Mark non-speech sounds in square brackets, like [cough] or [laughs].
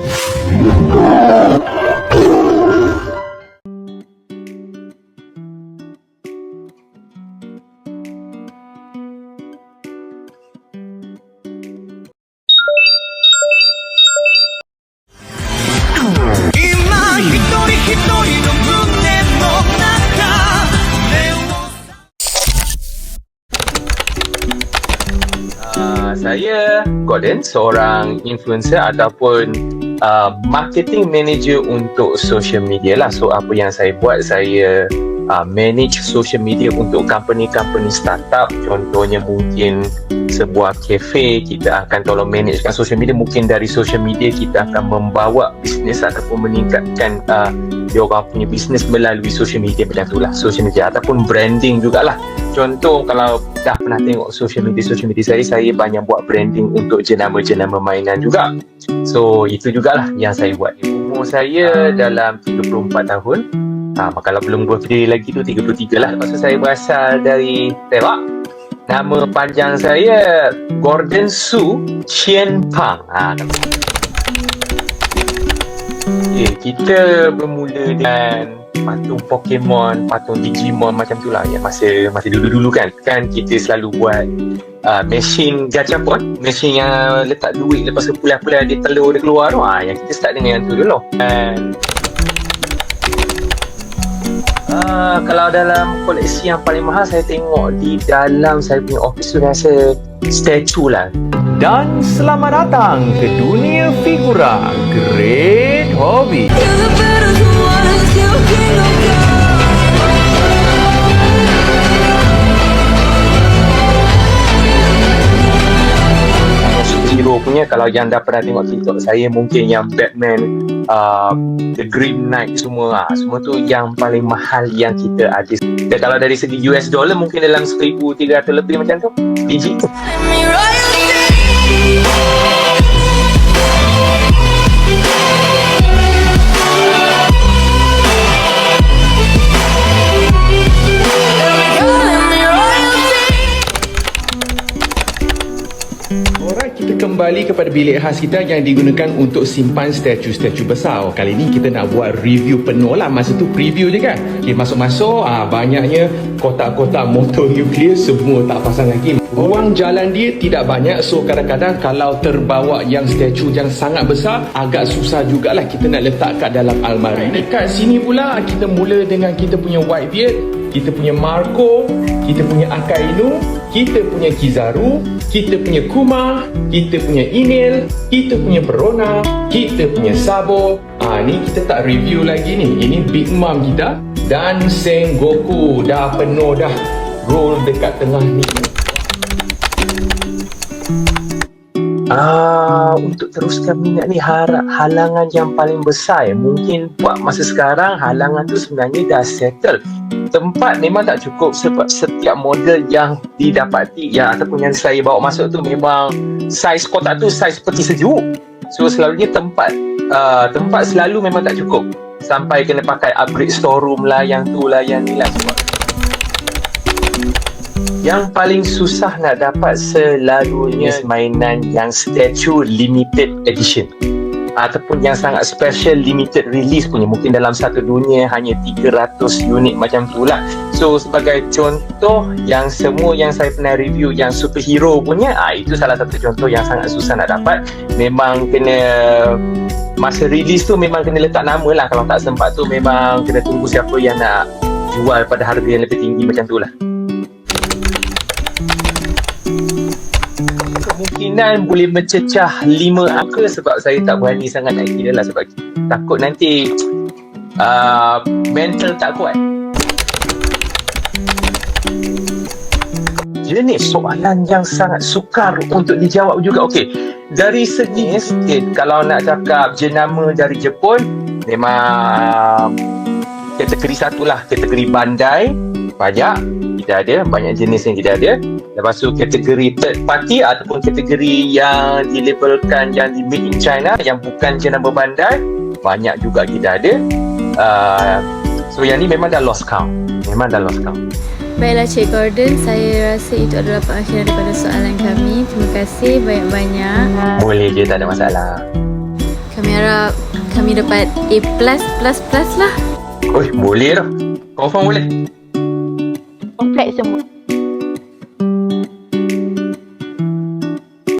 Yeah. [laughs] Saya Gordon, seorang influencer ataupun uh, marketing manager untuk social media lah. So apa yang saya buat, saya uh, manage social media untuk company-company startup. Contohnya mungkin sebuah cafe, kita akan tolong managekan social media. Mungkin dari social media kita akan membawa bisnes ataupun meningkatkan uh, dia orang punya bisnes melalui social media macam tu lah. Social media ataupun branding jugalah. Contoh kalau dah pernah tengok social media social media saya saya banyak buat branding untuk jenama-jenama mainan juga. So itu jugalah yang saya buat. Umur saya dalam 34 tahun. Ha, kalau belum birthday lagi tu 33 lah. Tu saya berasal dari Perak nama panjang saya Gordon Su Chien Pang. Ha, kita bermula dengan patung Pokemon, patung Digimon macam tu lah yang masa masa dulu-dulu kan. Kan kita selalu buat uh, mesin gachapon, mesin yang letak duit lepas tu pulas-pulas dia telur dia keluar tu. Ha, yang kita start dengan yang tu dulu. Dan Uh, kalau dalam koleksi yang paling mahal saya tengok di dalam saya punya office tu rasa statue lah Dan selamat datang ke dunia figura Great Hobby. Superhero punya kalau yang dah pernah tengok TikTok saya mungkin yang Batman uh, The Green Knight semua uh, semua tu yang paling mahal yang kita ada. Dan kalau dari segi US dollar mungkin dalam 1300 lebih macam tu biji Alright, kita kembali kepada bilik khas kita yang digunakan untuk simpan statue-statue besar. Kali ni kita nak buat review penuh lah. Masa tu preview je kan. Okay, masuk-masuk, ah, banyaknya kotak-kotak motor [laughs] nuklear semua tak pasang lagi. Ruang jalan dia tidak banyak so kadang-kadang kalau terbawa yang statue yang sangat besar agak susah jugalah kita nak letak kat dalam almari. Dekat sini pula kita mula dengan kita punya Whitebeard, kita punya Marco, kita punya Akainu, kita punya Kizaru, kita punya Kuma, kita punya Inel, kita punya Perona, kita punya Sabo. Ah ni kita tak review lagi ni. Ini Big Mom kita dan Sengoku dah penuh dah. Roll dekat tengah ni. Ah, untuk teruskan minat ni harap halangan yang paling besar eh. mungkin buat masa sekarang halangan tu sebenarnya dah settle. Tempat memang tak cukup sebab setiap model yang didapati ya ataupun yang saya bawa masuk tu memang saiz kotak tu saiz peti sejuk. So selalunya tempat uh, tempat selalu memang tak cukup. Sampai kena pakai upgrade storeroom lah yang tu lah yang ni lah. semua yang paling susah nak dapat selalunya mainan yang statue limited edition. Ataupun yang sangat special limited release punya. Mungkin dalam satu dunia hanya 300 unit macam tu lah. So sebagai contoh yang semua yang saya pernah review yang superhero punya ah, itu salah satu contoh yang sangat susah nak dapat. Memang kena masa release tu memang kena letak nama lah. Kalau tak sempat tu memang kena tunggu siapa yang nak jual pada harga yang lebih tinggi macam tu lah kemungkinan boleh mencecah lima angka sebab saya tak berani sangat nak kira lah sebab takut nanti uh, mental tak kuat. Jenis soalan yang sangat sukar untuk dijawab juga. Okey dari segi okay, kalau nak cakap jenama dari Jepun memang kategori satu lah kategori bandai banyak kita ada banyak jenis yang kita ada lepas tu kategori third party ataupun kategori yang dilabelkan yang di made in China yang bukan jenama bandai banyak juga kita ada uh, so yang ni memang dah lost count memang dah lost count Baiklah Cik Gordon, saya rasa itu adalah pengakhiran daripada soalan kami. Terima kasih banyak-banyak. boleh je tak ada masalah Kami harap kami dapat A+++ lah. Oi, boleh dah. Confirm boleh. Kompleks semua.